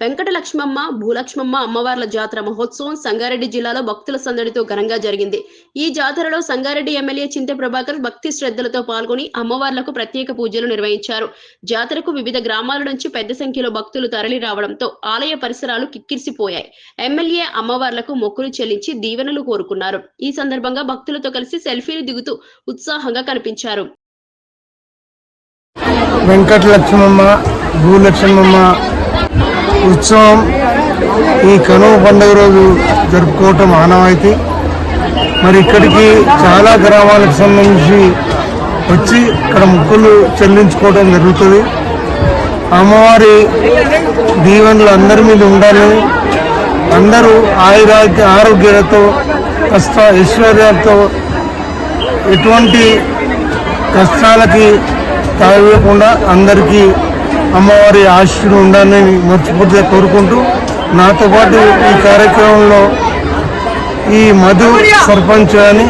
వెంకట లక్ష్మమ్మ భూలక్ష్మమ్మ అమ్మవార్ల జాతర మహోత్సవం సంగారెడ్డి జిల్లాలో భక్తుల సందడితో ఘనంగా జరిగింది. ఈ జాతరలో సంగారెడ్డి ఎమ్మెల్యే చింత ప్రభాకర్ భక్తి శ్రద్ధలతో పాల్గొని అమ్మవార్లకు ప్రత్యేక పూజలు నిర్వహించారు. జాతరకు వివిధ గ్రామాల నుంచి పెద్ద సంఖ్యలో భక్తులు తరలి రావడంతో ఆలయ పరిసరాలు కిక్కిరిసిపోయాయి. ఎమ్మెల్యే అమ్మవార్లకు మొక్కులు చెల్లించి దీవెనలు కోరుకున్నారు. ఈ సందర్భంగా భక్తులతో కలిసి సెల్ఫీలు దిగుతూ ఉత్సాహంగా కనిపించారు. వెంకట లక్ష్మమ్మ భూలక్ష్మమ్మ ఉత్సవం ఈ కనుమ పండుగ రోజు జరుపుకోవటం ఆనవాయితీ. మరి ఇక్కడికి చాలా గ్రామాలకు సంబంధించి వచ్చి ఇక్కడ ముక్కులు చెల్లించుకోవడం జరుగుతుంది. అమ్మవారి దీవెనలు అందరి మీద ఉండాలని అందరూ ఆయురాగ్య ఆరోగ్యాలతో కష్ట ఐశ్వర్యాలతో ఎటువంటి కష్టాలకి తాగకుండా అందరికీ అమ్మవారి ఆశీస్సులు ఉండాలని మనస్ఫూర్తిగా కోరుకుంటూ నాతో పాటు ఈ కార్యక్రమంలో ఈ మధు సర్పంచ్ అని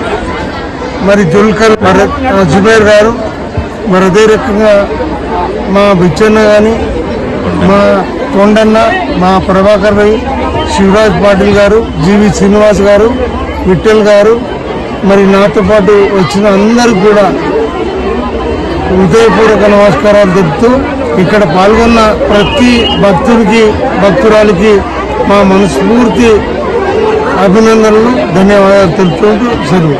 మరి జుల్కర్ భరత్ జుబేర్ గారు మరి అదే రకంగా మా బిచ్చన్న కానీ మా కొండన్న మా ప్రభాకర్ రవి శివరాజ్ పాటిల్ గారు జీవి శ్రీనివాస్ గారు విఠల్ గారు మరి నాతో పాటు వచ్చిన అందరూ కూడా హృదయపూర్వక నమస్కారాలు తెలుపుతూ ఇక్కడ పాల్గొన్న ప్రతి భక్తుడికి భక్తురాలికి మా మనస్ఫూర్తి అభినందనలు ధన్యవాదాలు తెలుపుకుంటూ సెలవు.